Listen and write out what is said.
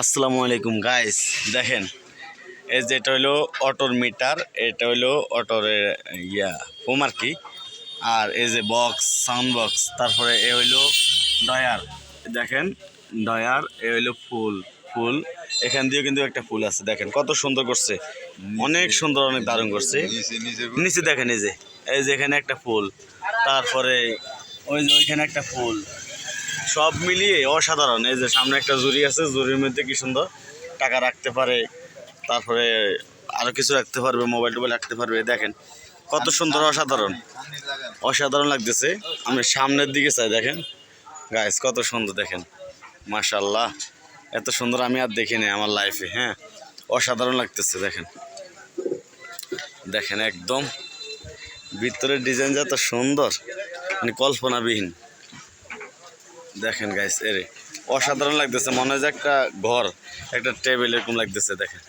আসসালামু আলাইকুম গাইস দেখেন এই যে এটা হইল অটোর মিটার এটা হইল অটোর ইয়া হোম আর কি। আর এই যে বক্স সাউন্ড বক্স তারপরে এ হইল ডয়ার দেখেন ডয়ার এ হইল ফুল ফুল। এখান দিয়েও কিন্তু একটা ফুল আছে দেখেন কত সুন্দর করছে। অনেক সুন্দর অনেক দারুণ করছে। নিচে দেখেন এই যে এই যে এখানে একটা ফুল তারপরে ওই যে ওইখানে একটা ফুল। সব মিলিয়ে অসাধারণ। এই যে সামনে একটা জুরি আছে, জুরির মধ্যে কি সুন্দর টাকা রাখতে পারে, তারপরে আরও কিছু রাখতে পারবে মোবাইল টোবাইল রাখতে পারবে, দেখেন কত সুন্দর, অসাধারণ। অসাধারণ লাগতেছে। আমি সামনের দিকে চাই, দেখেন। গাইস কত সুন্দর, দেখেন। মাশাল্লাহ এত সুন্দর আমি আর দেখিনি আমার লাইফে হ্যাঁ। অসাধারণ লাগতেছে, দেখেন। দেখেন, একদম ভিতরের ডিজাইন যত সুন্দর মানে কল্পনাবিহীন। দেখেন গাইস এর অসাধারণ লাগতেছে, মনে হয় যে একটা ঘর, একটা টেবিল এরকম লাগতেছে, দেখেন।